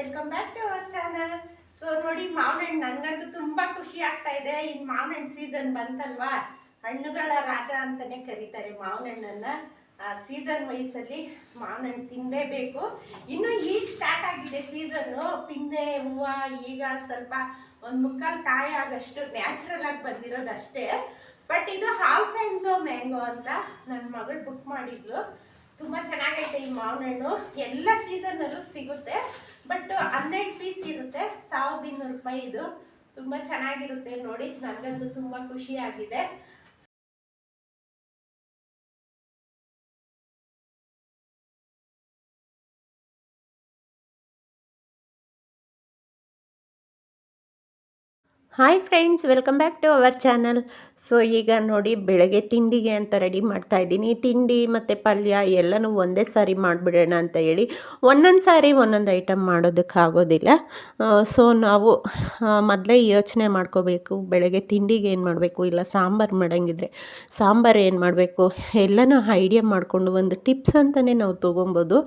Welcome back to our channel so ನೋಡಿ, ಮಾವಿನ ಹಣ್ಣು ನಂಗಂತೂ ತುಂಬಾ ಖುಷಿ ಆಗ್ತಾ ಇದೆ. ಇನ್ ಮಾವಿನ ಹಣ್ಣು ಸೀಸನ್ ಬಂತಲ್ವಾ? ಹಣ್ಣುಗಳ ರಾಜ ಅಂತಾನೆ ಕರೀತಾರೆ ಮಾವಿನ ಹಣ್ಣನ್ನ. ಸೀಸನ್ ವಯಸ್ಸಲ್ಲಿ ಮಾವಿನ ಹಣ್ಣು ತಿನ್ನಲೇಬೇಕು ಇನ್ನು ಈಗ ಸ್ಟಾರ್ಟ್ ಆಗಿದೆ ಸೀಸನ್ನು ಪಿಂದೆ, ಹೂವು, ಈಗ ಸ್ವಲ್ಪ ಒಂದು ಮುಕ್ಕಾಲು ಕಾಯಿ ಆಗಷ್ಟು ನ್ಯಾಚುರಲ್ ಆಗಿ ಬಂದಿರೋದು ಅಷ್ಟೇ ಬಟ್ ಇದು ಹಾಲ್ ಫೆನ್ಸೋ ಮ್ಯಾಂಗೋ ಅಂತ ನನ್ನ ಮಗಳು ಬುಕ್ ಮಾಡಿದ್ಲು. ತುಂಬ ಚೆನ್ನಾಗೈತೆ ಈ ಮಾವಿನ ಹಣ್ಣು. ಎಲ್ಲ ಸೀಸನಲ್ಲೂ ಸಿಗುತ್ತೆ. ಬಟ್ ಹನ್ನೆರಡು ಪೀಸ್ ಇರುತ್ತೆ. ಸಾವಿರದ ಇನ್ನೂರು ರೂಪಾಯಿ ಇದು. ತುಂಬ ಚೆನ್ನಾಗಿರುತ್ತೆ ನೋಡಿ. ನನಗಂತೂ ತುಂಬ ಖುಷಿ ಆಗಿದೆ hi friends welcome back to our channel so ಈಗ ನೋಡಿ ಬೆಳಗ್ಗೆ ತಿಂಡಿಗೆ ಅಂತ ರೆಡಿ ಮಾಡ್ತಾ ಇದ್ದೀನಿ. ತಿಂಡಿ ಮತ್ತು ಪಲ್ಯ ಎಲ್ಲನೂ ಒಂದೇ ಸಾರಿ ಮಾಡಿಬಿಡೋಣ ಅಂತ ಹೇಳಿ ಒಂದೊಂದು ಸಾರಿ ಒಂದೊಂದು ಐಟಮ್ ಮಾಡೋದಕ್ಕಾಗೋದಿಲ್ಲ ಸೊ ನಾವು ಮೊದಲೇ ಯೋಚನೆ ಮಾಡ್ಕೋಬೇಕು, ಬೆಳಗ್ಗೆ ತಿಂಡಿಗೆ ಏನು ಮಾಡಬೇಕು, ಇಲ್ಲ ಸಾಂಬಾರು ಮಾಡೋಂಗಿದ್ರೆ ಸಾಂಬಾರು ಏನು ಮಾಡಬೇಕು, ಎಲ್ಲನೂ ಐಡಿಯಾ ಮಾಡಿಕೊಂಡು ಒಂದು ಟಿಪ್ಸ್ ಅಂತಲೇ ನಾವು ತೊಗೊಬೋದು.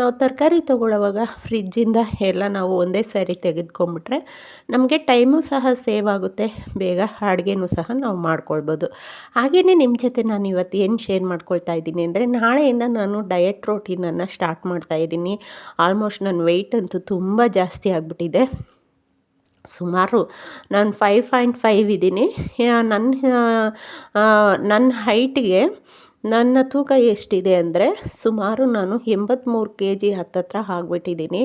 ನಾವು ತರಕಾರಿ ತೊಗೊಳ್ಳೋವಾಗ ಫ್ರಿಜ್ಜಿಂದ ಎಲ್ಲ ನಾವು ಒಂದೇ ಸಾರಿ ತೆಗೆದುಕೊಂಬಿಟ್ರೆ ನಮಗೆ ಟೈಮು ಸಹ ಸೇವ್ ಆಗುತ್ತೆ. ಬೇಗ ಅಡುಗೆನೂ ಸಹ ನಾವು ಮಾಡ್ಕೊಳ್ಬೋದು. ಹಾಗೆಯೇ ನಿಮ್ಮ ಜೊತೆ ನಾನು ಇವತ್ತು ಏನು ಶೇರ್ ಮಾಡ್ಕೊಳ್ತಾ ಇದ್ದೀನಿ ಅಂದರೆ ನಾಳೆಯಿಂದ ನಾನು ಡಯಟ್ ರೋಟೀನನ್ನು ಸ್ಟಾರ್ಟ್ ಮಾಡ್ತಾ ಇದ್ದೀನಿ. ಆಲ್ಮೋಸ್ಟ್ ನನ್ನ ವೆಯ್ಟ್ ಅಂತೂ ತುಂಬ ಜಾಸ್ತಿ ಆಗಿಬಿಟ್ಟಿದೆ. ಸುಮಾರು ನಾನು ಫೈವ್ ಪಾಯಿಂಟ್ ಫೈವ್ ಇದ್ದೀನಿ. ನನ್ನ ನನ್ನ ಹೈಟ್ಗೆ ನನ್ನ ತೂಕ ಎಷ್ಟಿದೆ ಅಂದರೆ ಸುಮಾರು ನಾನು ಎಂಬತ್ತ್ಮೂರು ಕೆ ಜಿ ಹತ್ತತ್ರ ಆಗಿಬಿಟ್ಟಿದ್ದೀನಿ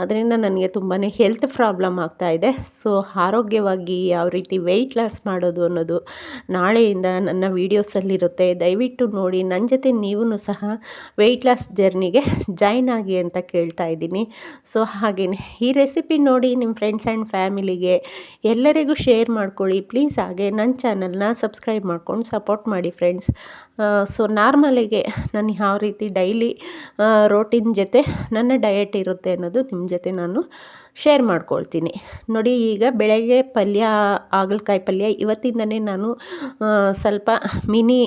ಅದರಿಂದ ನನಗೆ ತುಂಬಾ ಹೆಲ್ತ್ ಪ್ರಾಬ್ಲಮ್ ಆಗ್ತಾಯಿದೆ ಸೊ ಆರೋಗ್ಯವಾಗಿ ಯಾವ ರೀತಿ ವೆಯ್ಟ್ ಲಾಸ್ ಮಾಡೋದು ಅನ್ನೋದು ನಾಳೆಯಿಂದ ನನ್ನ ವೀಡಿಯೋಸಲ್ಲಿರುತ್ತೆ ದಯವಿಟ್ಟು ನೋಡಿ ನನ್ನ ಜೊತೆ ನೀವೂ ಸಹ ವೆಯ್ಟ್ ಲಾಸ್ ಜರ್ನಿಗೆ ಜಾಯ್ನ್ ಆಗಿ ಅಂತ ಕೇಳ್ತಾ ಇದ್ದೀನಿ. ಸೊ ಹಾಗೆಯೇ ಈ ರೆಸಿಪಿ ನೋಡಿ ನಿಮ್ಮ ಫ್ರೆಂಡ್ಸ್ ಆ್ಯಂಡ್ ಫ್ಯಾಮಿಲಿಗೆ ಎಲ್ಲರಿಗೂ ಶೇರ್ ಮಾಡ್ಕೊಳ್ಳಿ. ಪ್ಲೀಸ್ ಹಾಗೆ ನನ್ನ ಚಾನಲ್ನ ಸಬ್ಸ್ಕ್ರೈಬ್ ಮಾಡ್ಕೊಂಡು ಸಪೋರ್ಟ್ ಮಾಡಿ ಫ್ರೆಂಡ್ಸ್ ಸೊ ನಾರ್ಮಲಿಗೆ ನಾನು ಯಾವ ರೀತಿ ಡೈಲಿ ರೋಟಿನ್ ಜೊತೆ ನನ್ನ ಡಯಟ್ ಇರುತ್ತೆ ಅನ್ನೋದು ನಿಮ್ಮ ಜೊತೆ ನಾನು ಶೇರ್ ಮಾಡ್ಕೊಳ್ತೀನಿ. ನೋಡಿ, ಈಗ ಬೆಳಗ್ಗೆ ಪಲ್ಯ, ಹಾಗಲಕಾಯಿ ಪಲ್ಯ ಇವತ್ತಿಂದನೇ ನಾನು ಸ್ವಲ್ಪ ಮಿನಿ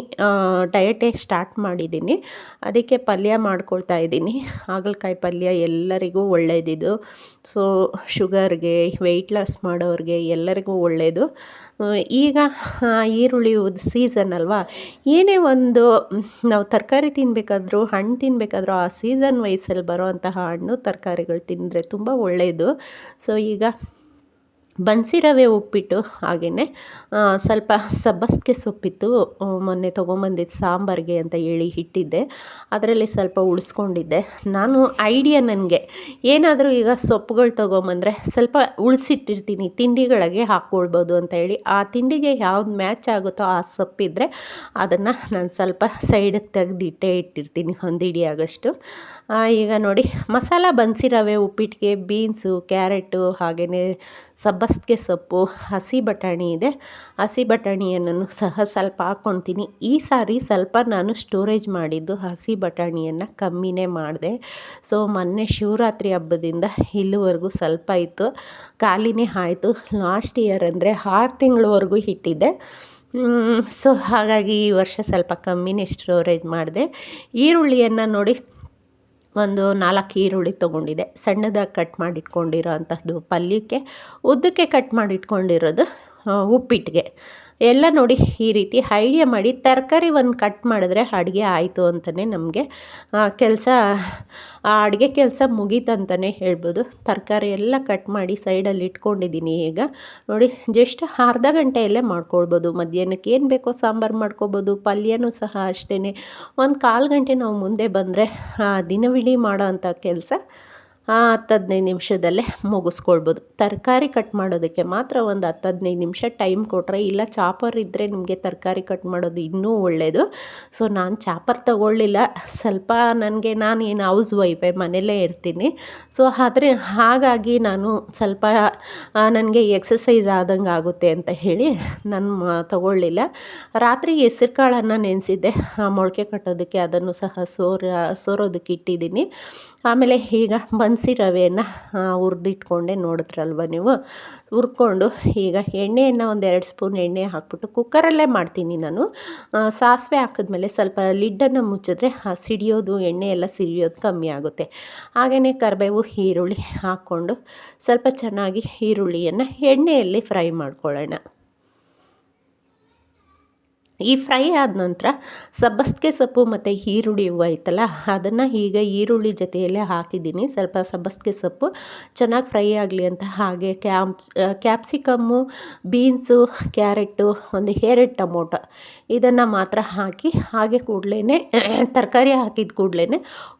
ಡಯಟೇ ಸ್ಟಾರ್ಟ್ ಮಾಡಿದ್ದೀನಿ. ಅದಕ್ಕೆ ಪಲ್ಯ ಮಾಡ್ಕೊಳ್ತಾ ಇದ್ದೀನಿ. ಹಾಗಲಕಾಯಿ ಪಲ್ಯ ಎಲ್ಲರಿಗೂ ಒಳ್ಳೆಯದಿದು ಸೊ ಶುಗರ್ಗೆ ವೆಯ್ಟ್ ಲಾಸ್ ಮಾಡೋರಿಗೆ ಎಲ್ಲರಿಗೂ ಒಳ್ಳೆಯದು ಈಗ ಈರುಳ್ಳಿ ಸೀಸನ್ ಅಲ್ವಾ? ಏನೇ ಒಂದು, ನಾವು ತರಕಾರಿ ತಿನ್ನಬೇಕಾದ್ರೂ ಹಣ್ಣು ತಿನ್ನಬೇಕಾದ್ರೂ ಆ ಸೀಸನ್ ವಯಸ್ಸಲ್ಲಿ ಬರೋ ಅಂತಹ ಹಣ್ಣು, ತರಕಾರಿಗಳು ತಿಂದರೆ ತುಂಬ ಒಳ್ಳೆಯದು ಸೊ ಈಗ ಬನ್ಸಿ ರವೆ ಉಪ್ಪಿಟ್ಟು ಹಾಗೆಯೇ ಸ್ವಲ್ಪ ಸಬ್ಬಸಿಗೆ ಸೊಪ್ಪಿತ್ತು ಮೊನ್ನೆ ತೊಗೊಂಬಂದಿದ್ದು ಸಾಂಬಾರಿಗೆ ಅಂತ ಹೇಳಿ ಇಟ್ಟಿದ್ದೆ. ಅದರಲ್ಲಿ ಸ್ವಲ್ಪ ಉಳಿಸ್ಕೊಂಡಿದ್ದೆ. ನಾನು ಐಡಿಯಾ ನನಗೆ, ಏನಾದರೂ ಈಗ ಸೊಪ್ಪುಗಳು ತೊಗೊಂಬಂದರೆ ಸ್ವಲ್ಪ ಉಳಿಸಿಟ್ಟಿರ್ತೀನಿ, ತಿಂಡಿಗಳಿಗೆ ಹಾಕ್ಕೊಳ್ಬೋದು ಅಂತ ಹೇಳಿ. ಆ ತಿಂಡಿಗೆ ಯಾವ್ದು ಮ್ಯಾಚ್ ಆಗುತ್ತೋ ಆ ಸೊಪ್ಪಿದ್ರೆ ಅದನ್ನು ನಾನು ಸ್ವಲ್ಪ ಸೈಡಿಗೆ ತೆಗೆದಿಟ್ಟೇ ಇಟ್ಟಿರ್ತೀನಿ, ಒಂದು ಆಗಷ್ಟು. ಈಗ ನೋಡಿ, ಮಸಾಲ ಬನ್ಸಿ ರವೆ ಉಪ್ಪಿಟ್ಟಿಗೆ ಬೀನ್ಸು ಕ್ಯಾರೆಟು ಹಾಗೆಯೇ ಸಬ್ಬಸಿಗೆ ಸೊಪ್ಪು, ಹಸಿ ಬಟಾಣಿ ಇದೆ. ಹಸಿ ಬಟಾಣಿಯನ್ನು ಸಹ ಸ್ವಲ್ಪ ಹಾಕ್ಕೊತೀನಿ ಈ ಸಾರಿ ಸ್ವಲ್ಪ ನಾನು ಸ್ಟೋರೇಜ್ ಮಾಡಿದ್ದು ಹಸಿ ಬಟಾಣಿಯನ್ನು ಕಮ್ಮಿನೇ ಮಾಡಿದೆ. ಸೊ ಮೊನ್ನೆ ಶಿವರಾತ್ರಿ ಹಬ್ಬದಿಂದ ಇಲ್ಲಿವರೆಗೂ ಸ್ವಲ್ಪ ಇತ್ತು. ಖಾಲಿನೇ ಆಯಿತು. ಲಾಸ್ಟ್ ಇಯರ್ ಅಂದರೆ ಆರು ತಿಂಗಳವರೆಗೂ ಇಟ್ಟಿದ್ದೆ. ಸೊ ಹಾಗಾಗಿ ಈ ವರ್ಷ ಸ್ವಲ್ಪ ಕಮ್ಮಿನೇ ಸ್ಟೋರೇಜ್ ಮಾಡಿದೆ. ಈರುಳ್ಳಿಯನ್ನು ನೋಡಿ ಒಂದು ನಾಲ್ಕು ಈರುಳ್ಳಿ ತೊಗೊಂಡಿದ್ದೆ. ಸಣ್ಣದಾಗಿ ಕಟ್ ಮಾಡಿಟ್ಕೊಂಡಿರೋ ಅಂಥದ್ದು ಪಲ್ಯಕ್ಕೆ ಉದ್ದಕ್ಕೆ ಕಟ್ ಮಾಡಿಟ್ಕೊಂಡಿರೋದು ಉಪ್ಪಿಟ್ಟಿಗೆ ಎಲ್ಲ ನೋಡಿ ಈ ರೀತಿ ಐಡಿಯಾ ಮಾಡಿ ತರಕಾರಿ ಒಂದು ಕಟ್ ಮಾಡಿದ್ರೆ ಅಡುಗೆ ಆಯಿತು ಅಂತಲೇ ನಮಗೆ ಕೆಲಸ, ಆ ಅಡುಗೆ ಕೆಲಸ ಮುಗೀತಂತಲೇ ಹೇಳ್ಬೋದು. ತರಕಾರಿ ಎಲ್ಲ ಕಟ್ ಮಾಡಿ ಸೈಡಲ್ಲಿ ಇಟ್ಕೊಂಡಿದ್ದೀನಿ ಈಗ. ನೋಡಿ ಜಸ್ಟ್ ಅರ್ಧ ಗಂಟೆಯಲ್ಲೇ ಮಾಡ್ಕೊಳ್ಬೋದು. ಮಧ್ಯಾಹ್ನಕ್ಕೆ ಏನು ಬೇಕೋ ಸಾಂಬಾರು ಮಾಡ್ಕೊಬೋದು ಪಲ್ಯನೂ ಸಹ ಅಷ್ಟೇ ಒಂದು ಕಾಲು ಗಂಟೆ ನಾವು ಮುಂದೆ ಬಂದರೆ ದಿನವಿಡೀ ಮಾಡೋ ಅಂಥ ಕೆಲಸ. ಹತ್ತು ಹದಿನೈದು ನಿಮಿಷದಲ್ಲೇ ಮುಗಿಸ್ಕೊಳ್ಬೋದು. ತರಕಾರಿ ಕಟ್ ಮಾಡೋದಕ್ಕೆ ಮಾತ್ರ ಒಂದು ಹತ್ತು ಹದಿನೈದು ನಿಮಿಷ ಟೈಮ್ ಕೊಟ್ಟರೆ ಇಲ್ಲ ಚಾಪರ್ ಇದ್ದರೆ ನಿಮಗೆ ತರಕಾರಿ ಕಟ್ ಮಾಡೋದು ಇನ್ನೂ ಒಳ್ಳೆಯದು ಸೊ ನಾನು ಚಾಪರ್ ತಗೊಳ್ಳಿಲ್ಲ. ಸ್ವಲ್ಪ ನನಗೆ ನಾನು ಏನು ಹೌಸ್ ವೈಫೇ ಮನೆಯಲ್ಲೇ ಇರ್ತೀನಿ. ಸೊ ಆದರೆ ಹಾಗಾಗಿ ನಾನು ಸ್ವಲ್ಪ ನನಗೆ ಎಕ್ಸಸೈಸ್ ಆದಂಗೆ ಆಗುತ್ತೆ ಅಂತ ಹೇಳಿ ನಾನು ತಗೊಳ್ಳಿಲ್ಲ. ರಾತ್ರಿ ಹೆಸ್ರು ಕಾಳನ್ನು ನೆನೆಸಿದ್ದೆ. ಮೊಳಕೆ ಕಟ್ಟೋದಕ್ಕೆ ಅದನ್ನು ಸಹ ಸೋರ, ಸೋರೋದಕ್ಕೆ ಇಟ್ಟಿದ್ದೀನಿ. ಆಮೇಲೆ ಈಗ ಬನ್ಸಿ ರವೆಯನ್ನು ಹುರಿದಿಟ್ಕೊಂಡೆ ನೋಡಿದ್ರಲ್ವ ನೀವು? ಹುರ್ಕೊಂಡು ಈಗ ಎಣ್ಣೆಯನ್ನು ಒಂದು ಎರಡು ಸ್ಪೂನ್ ಎಣ್ಣೆ ಹಾಕ್ಬಿಟ್ಟು ಕುಕ್ಕರಲ್ಲೇ ಮಾಡ್ತೀನಿ ನಾನು. ಸಾಸಿವೆ ಹಾಕಿದ್ಮೇಲೆ ಸ್ವಲ್ಪ ಲಿಡ್ಡನ್ನು ಮುಚ್ಚಿದ್ರೆ ಸಿಡಿಯೋದು, ಎಣ್ಣೆ ಎಲ್ಲ ಸಿಡಿಯೋದು ಕಮ್ಮಿ ಆಗುತ್ತೆ. ಹಾಗೆಯೇ ಕರಿಬೇವು, ಈರುಳ್ಳಿ ಹಾಕ್ಕೊಂಡು ಸ್ವಲ್ಪ ಚೆನ್ನಾಗಿ ಈರುಳ್ಳಿಯನ್ನು ಎಣ್ಣೆಯಲ್ಲಿ ಫ್ರೈ ಮಾಡ್ಕೊಳ್ಳೋಣ. ಈ ಫ್ರೈ ಆದ ನಂತರ ಸಬ್ಬಸ್ಗೆ ಸೊಪ್ಪು ಮತ್ತು ಈರುಳ್ಳಿ ಹೂವು ಐತಲ್ಲ, ಅದನ್ನು ಈಗ ಈರುಳ್ಳಿ ಜೊತೆಯಲ್ಲೇ ಹಾಕಿದ್ದೀನಿ. ಸ್ವಲ್ಪ ಸಬ್ಬಸ್ಗೆ ಸೊಪ್ಪು ಚೆನ್ನಾಗಿ ಫ್ರೈ ಆಗಲಿ ಅಂತ. ಹಾಗೆ ಕ್ಯಾಪ್ ಕ್ಯಾಪ್ಸಿಕಮ್ಮು, ಬೀನ್ಸು ಕ್ಯಾರೆಟು ಒಂದು ಎರಡು ಟೊಮೊಟೊ ಇದನ್ನು ಮಾತ್ರ ಹಾಕಿ ಹಾಗೆ ಕೂಡಲೇ ತರಕಾರಿ ಹಾಕಿದ ಕೂಡಲೇ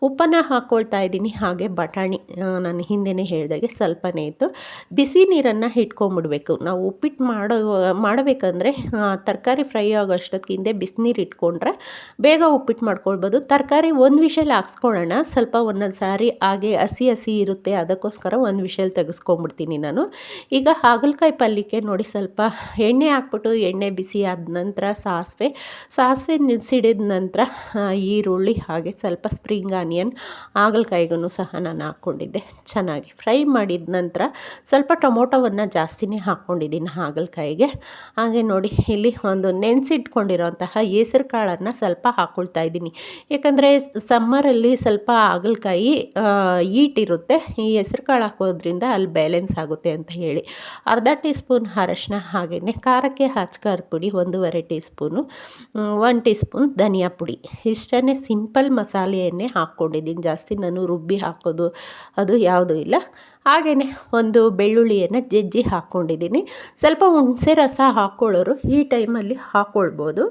ಉಪ್ಪನ್ನು ಹಾಕ್ಕೊಳ್ತಾ ಇದ್ದೀನಿ. ಹಾಗೆ ಬಟಾಣಿ ನಾನು ಹಿಂದೆನೇ ಹೇಳಿದಾಗೆ ಸ್ವಲ್ಪನೇ ಇತ್ತು. ಬಿಸಿ ನೀರನ್ನು ಇಟ್ಕೊಂಬಿಡ್ಬೇಕು ನಾವು ಉಪ್ಪಿಟ್ಟು ಮಾಡೋ, ಮಾಡಬೇಕಂದ್ರೆ ತರಕಾರಿ ಫ್ರೈ ಆಗೋಷ್ಟು ಅಷ್ಟೊತ್ತಿಗೆ ಬಿಸಿನೀರು ಇಟ್ಕೊಂಡ್ರೆ ಬೇಗ ಉಪ್ಪಿಟ್ಟು ಮಾಡ್ಕೊಳ್ಬೋದು. ತರಕಾರಿ ಒಂದು ವಿಷಲ್ ಹಾಕ್ಸ್ಕೊಳ್ಳೋಣ ಸ್ವಲ್ಪ ಒಂದೊಂದು ಸಾರಿ ಹಾಗೆ ಹಸಿ ಹಸಿ ಇರುತ್ತೆ, ಅದಕ್ಕೋಸ್ಕರ ಒಂದು ವಿಷಲ್ ತೆಗೆಸ್ಕೊಂಡ್ಬಿಡ್ತೀನಿ ನಾನು. ಈಗ ಹಾಗಲಕಾಯಿ ಪಲ್ಯಕ್ಕೆ ನೋಡಿ ಸ್ವಲ್ಪ ಎಣ್ಣೆ ಹಾಕ್ಬಿಟ್ಟು ಎಣ್ಣೆ ಬಿಸಿ ಆದ ನಂತರ ಸಾಸಿವೆ. ಸಾಸಿವೆ ನಿಲ್ಸಿಡಿದ ನಂತರ ಈರುಳ್ಳಿ ಹಾಗೆ ಸ್ವಲ್ಪ ಸ್ಪ್ರಿಂಗ್ ಆನಿಯನ್ ಹಾಗಲಕಾಯಿಗೂ ಸಹ ನಾನು ಹಾಕ್ಕೊಂಡಿದ್ದೆ. ಚೆನ್ನಾಗಿ ಫ್ರೈ ಮಾಡಿದ ನಂತರ ಸ್ವಲ್ಪ ಟೊಮೊಟೊವನ್ನು ಜಾಸ್ತಿನೇ ಹಾಕ್ಕೊಂಡಿದ್ದೀನಿ ಹಾಗಲಕಾಯಿಗೆ. ಹಾಗೆ ನೋಡಿ, ಇಲ್ಲಿ ಒಂದು ನೆನೆಸಿಟ್ಕೊಂಡು ಇಟ್ಕೊಂಡಿರೋಂತಹ ಹೆಸರು ಕಾಳನ್ನು ಸ್ವಲ್ಪ ಹಾಕ್ಕೊಳ್ತಾ ಇದ್ದೀನಿ. ಯಾಕಂದರೆ ಸಮ್ಮರಲ್ಲಿ ಸ್ವಲ್ಪ ಹಾಗಲಕಾಯಿ ಈಟಿರುತ್ತೆ ಈ ಹೆಸರು ಕಾಳು ಹಾಕೋದ್ರಿಂದ ಅಲ್ಲಿ ಬ್ಯಾಲೆನ್ಸ್ ಆಗುತ್ತೆ ಅಂತ ಹೇಳಿ. ಅರ್ಧ ಟೀ ಸ್ಪೂನ್ ಅರಶಿನ ಹಾಗೆಯೇ ಖಾರಕ್ಕೆ ಹಚ್ಕಾರದ ಪುಡಿ, ಒಂದೂವರೆ teaspoon one teaspoon ಧನಿಯಾ ಪುಡಿ. ಇಷ್ಟೇ ಸಿಂಪಲ್ ಮಸಾಲೆಯನ್ನೇ ಹಾಕ್ಕೊಂಡಿದ್ದೀನಿ. ಜಾಸ್ತಿ ನಾನು ರುಬ್ಬಿ ಹಾಕೋದು ಅದು ಯಾವುದೂ ಇಲ್ಲ. ಹಾಗೆಯೇ ಒಂದು ಬೆಳ್ಳುಳ್ಳಿಯನ್ನು ಜಜ್ಜಿ ಹಾಕ್ಕೊಂಡಿದ್ದೀನಿ. ಸ್ವಲ್ಪ ಹುಣಸೆ ರಸ ಹಾಕ್ಕೊಳ್ಳೋರು ಈ ಟೈಮಲ್ಲಿ ಹಾಕ್ಕೊಳ್ಬೋದು.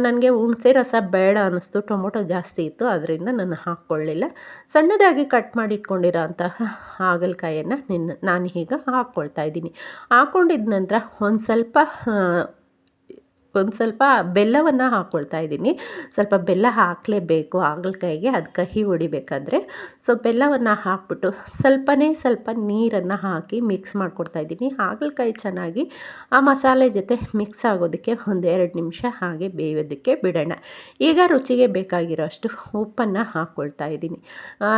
ನನಗೆ ಹುಣಸೆ ರಸ ಬೇಡ ಅನ್ನಿಸ್ತು. ಟೊಮೊಟೊ ಜಾಸ್ತಿ ಇತ್ತು ಅದರಿಂದ ನಾನು ಹಾಕ್ಕೊಳ್ಳಿಲ್ಲ. ಸಣ್ಣದಾಗಿ ಕಟ್ ಮಾಡಿ ಇಟ್ಕೊಂಡಿರೋ ನಿನ್ನ ನಾನು ಈಗ ಹಾಕ್ಕೊಳ್ತಾ ಇದ್ದೀನಿ. ಹಾಕ್ಕೊಂಡಿದ್ದ ನಂತರ ಒಂದು ಸ್ವಲ್ಪ ಒಂದು ಸ್ವಲ್ಪ ಬೆಲ್ಲವನ್ನು ಹಾಕ್ಕೊಳ್ತಾ ಇದ್ದೀನಿ. ಸ್ವಲ್ಪ ಬೆಲ್ಲ ಹಾಕಲೇಬೇಕು ಹಾಗಲಕಾಯಿಗೆ ಅದು ಕಹಿ ಹೊಡಿಬೇಕಾದ್ರೆ. ಸೊ, ಬೆಲ್ಲವನ್ನು ಹಾಕ್ಬಿಟ್ಟು ಸ್ವಲ್ಪನೇ ಸ್ವಲ್ಪ ನೀರನ್ನು ಹಾಕಿ ಮಿಕ್ಸ್ ಮಾಡ್ಕೊಡ್ತಾ ಇದ್ದೀನಿ. ಹಾಗಲಕಾಯಿ ಚೆನ್ನಾಗಿ ಆ ಮಸಾಲೆ ಜೊತೆ ಮಿಕ್ಸ್ ಆಗೋದಕ್ಕೆ ಒಂದು ಎರಡು ನಿಮಿಷ ಹಾಗೆ ಬೇಯೋದಕ್ಕೆ ಬಿಡೋಣ. ಈಗ ರುಚಿಗೆ ಬೇಕಾಗಿರೋ ಅಷ್ಟು ಉಪ್ಪನ್ನು ಹಾಕ್ಕೊಳ್ತಾ ಇದ್ದೀನಿ.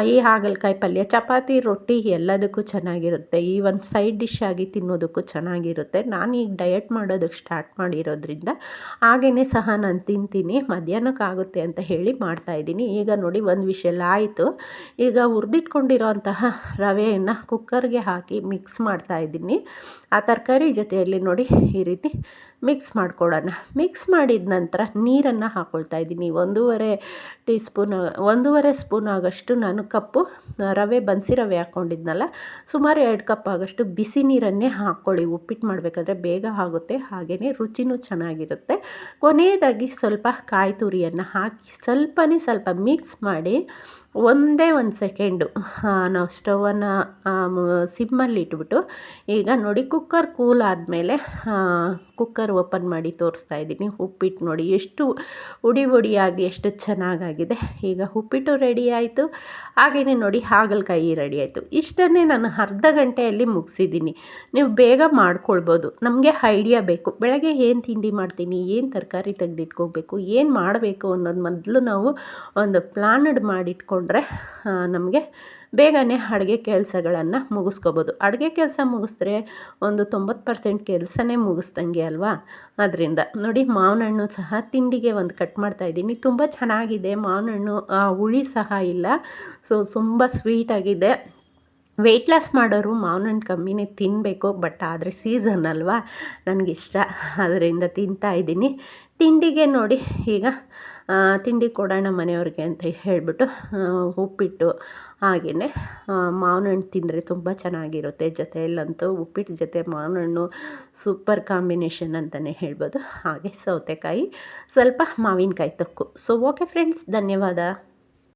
ಈ ಹಾಗಲಕಾಯಿ ಪಲ್ಯ, ಚಪಾತಿ, ರೊಟ್ಟಿ ಎಲ್ಲದಕ್ಕೂ ಚೆನ್ನಾಗಿರುತ್ತೆ. ಈ ಒಂದು ಸೈಡ್ ಡಿಶ್ ಆಗಿ ತಿನ್ನೋದಕ್ಕೂ ಚೆನ್ನಾಗಿರುತ್ತೆ. ನಾನು ಈಗ ಡಯಟ್ ಮಾಡೋದಕ್ಕೆ ಸ್ಟಾರ್ಟ್ ಮಾಡಿರೋದ್ರಿಂದ ಹಾಗೆಯೇ ಸಹ ನಾನು ತಿಂತೀನಿ, ಮಧ್ಯಾಹ್ನಕ್ಕಾಗುತ್ತೆ ಅಂತ ಹೇಳಿ ಮಾಡ್ತಾಯಿದ್ದೀನಿ ಈಗ ನೋಡಿ ಒಂದು ವಿಷಲ್ ಆಯಿತು. ಈಗ ಹುರಿದಿಟ್ಕೊಂಡಿರೋ ಅಂತಹ ರವೆಯನ್ನು ಕುಕ್ಕರ್ಗೆ ಹಾಕಿ ಮಿಕ್ಸ್ ಮಾಡ್ತಾಯಿದ್ದೀನಿ ಆ ತರಕಾರಿ ಜೊತೆಯಲ್ಲಿ ನೋಡಿ ಈ ರೀತಿ ಮಿಕ್ಸ್ ಮಾಡ್ಕೊಡೋಣ. ಮಿಕ್ಸ್ ಮಾಡಿದ ನಂತರ ನೀರನ್ನು ಹಾಕ್ಕೊಳ್ತಾ ಇದ್ದೀನಿ. ಒಂದೂವರೆ ಟೀ ಸ್ಪೂನ್ ಒಂದೂವರೆ ಸ್ಪೂನ್ ಆಗೋಷ್ಟು ನಾನು ಕಪ್ಪು ರವೆ, ಬನ್ಸಿ ರವೆ ಹಾಕ್ಕೊಂಡಿದ್ನಲ್ಲ ಸುಮಾರು ಎರಡು ಕಪ್ ಆಗೋಷ್ಟು ಬಿಸಿ ನೀರನ್ನೇ ಹಾಕ್ಕೊಳ್ಳಿ. ಉಪ್ಪಿಟ್ಟು ಮಾಡಬೇಕಾದ್ರೆ ಬೇಗ ಆಗುತ್ತೆ. ಹಾಗೆಯೇ ರುಚಿನೂ ಚೆನ್ನಾಗಿರುತ್ತೆ. ಕೊನೆಯದಾಗಿ ಸ್ವಲ್ಪ ಕಾಯಿ ತುರಿಯನ್ನು ಹಾಕಿ, ಸ್ವಲ್ಪನೇ ಸ್ವಲ್ಪ ಮಿಕ್ಸ್ ಮಾಡಿ ಒಂದೇ ಒಂದು ಸೆಕೆಂಡು. ನಾವು ಸ್ಟವನ್ನು ಸಿಮ್ಮಲ್ಲಿ ಇಟ್ಬಿಟ್ಟು ಈಗ ನೋಡಿ ಕುಕ್ಕರ್ ಕೂಲ್ ಆದಮೇಲೆ ಕುಕ್ಕರ್ ಓಪನ್ ಮಾಡಿ ತೋರಿಸ್ತಾ ಇದ್ದೀನಿ. ಉಪ್ಪಿಟ್ಟು ನೋಡಿ ಎಷ್ಟು ಉಡಿ ಉಡಿಯಾಗಿ, ಎಷ್ಟು ಚೆನ್ನಾಗಾಗಿದೆ. ಈಗ ಉಪ್ಪಿಟ್ಟು ರೆಡಿ ಆಯಿತು. ಹಾಗೆಯೇ ನೋಡಿ ಹಾಗಲಕಾಯಿ ರೆಡಿ ಆಯಿತು. ಇಷ್ಟನ್ನೇ ನಾನು ಅರ್ಧ ಗಂಟೆಯಲ್ಲಿ ಮುಗಿಸಿದ್ದೀನಿ. ನೀವು ಬೇಗ ಮಾಡ್ಕೊಳ್ಬೋದು. ನಮಗೆ ಐಡಿಯಾ ಬೇಕು. ಬೆಳಗ್ಗೆ ಏನು ತಿಂಡಿ ಮಾಡ್ತೀನಿ, ಏನು ತರಕಾರಿ ತೆಗೆದಿಟ್ಕೋಬೇಕು, ಏನು ಮಾಡಬೇಕು ಅನ್ನೋದು ಮೊದಲು ನಾವು ಒಂದು ಪ್ಲಾನಡ್ ಮಾಡಿಟ್ಕೊಂಡು ಮಾಡಿಕೊಂಡ್ರೆ ನಮಗೆ ಬೇಗನೆ ಅಡುಗೆ ಕೆಲಸಗಳನ್ನು ಮುಗಿಸ್ಕೋಬೋದು. ಅಡುಗೆ ಕೆಲಸ ಮುಗಿಸಿದ್ರೆ ಒಂದು ತೊಂಬತ್ತು ಪರ್ಸೆಂಟ್ ಕೆಲಸನೇ ಮುಗಿಸ್ದಂಗೆ ಅಲ್ವಾ? ಅದರಿಂದ. ನೋಡಿ ಮಾವಿನ ಹಣ್ಣು ಸಹ ತಿಂಡಿಗೆ ಒಂದು ಕಟ್ ಮಾಡ್ತಾಯಿದ್ದೀನಿ ತುಂಬ ಚೆನ್ನಾಗಿದೆ ಮಾವಿನ ಹಣ್ಣು ಹುಳಿ ಸಹ ಇಲ್ಲ. ಸೊ, ತುಂಬ ಸ್ವೀಟಾಗಿದೆ ವೆಯ್ಟ್ ಲಾಸ್ ಮಾಡೋರು ಮಾವಿನ ಹಣ್ಣು ಕಮ್ಮಿನೇ ತಿನ್ನಬೇಕು ಬಟ್ ಆದರೆ ಸೀಸನ್ ಅಲ್ವಾ? ನನಗಿಷ್ಟ. ಅದರಿಂದ ತಿಂತಾ ಇದ್ದೀನಿ. ತಿಂಡಿಗೆ ನೋಡಿ, ಈಗ ತಿಂಡಿ ಕೊಡೋಣ ಮನೆಯವ್ರಿಗೆ ಅಂತ ಹೇಳಿಬಿಟ್ಟು ಉಪ್ಪಿಟ್ಟು ಹಾಗೆಯೇ ಮಾವಿನ ಹಣ್ಣು ತಿಂದರೆ ತುಂಬ ಚೆನ್ನಾಗಿರುತ್ತೆ. ಜೊತೆಯಲ್ಲಂತೂ ಉಪ್ಪಿಟ್ಟು ಜೊತೆ ಮಾವಿನ ಹಣ್ಣು ಸೂಪರ್ ಕಾಂಬಿನೇಷನ್ ಅಂತಲೇ ಹೇಳ್ಬೋದು. ಹಾಗೆ ಸೌತೆಕಾಯಿ, ಸ್ವಲ್ಪ ಮಾವಿನಕಾಯಿ ತಕ್ಕು. ಸೊ ಓಕೆ ಫ್ರೆಂಡ್ಸ್ ಧನ್ಯವಾದ.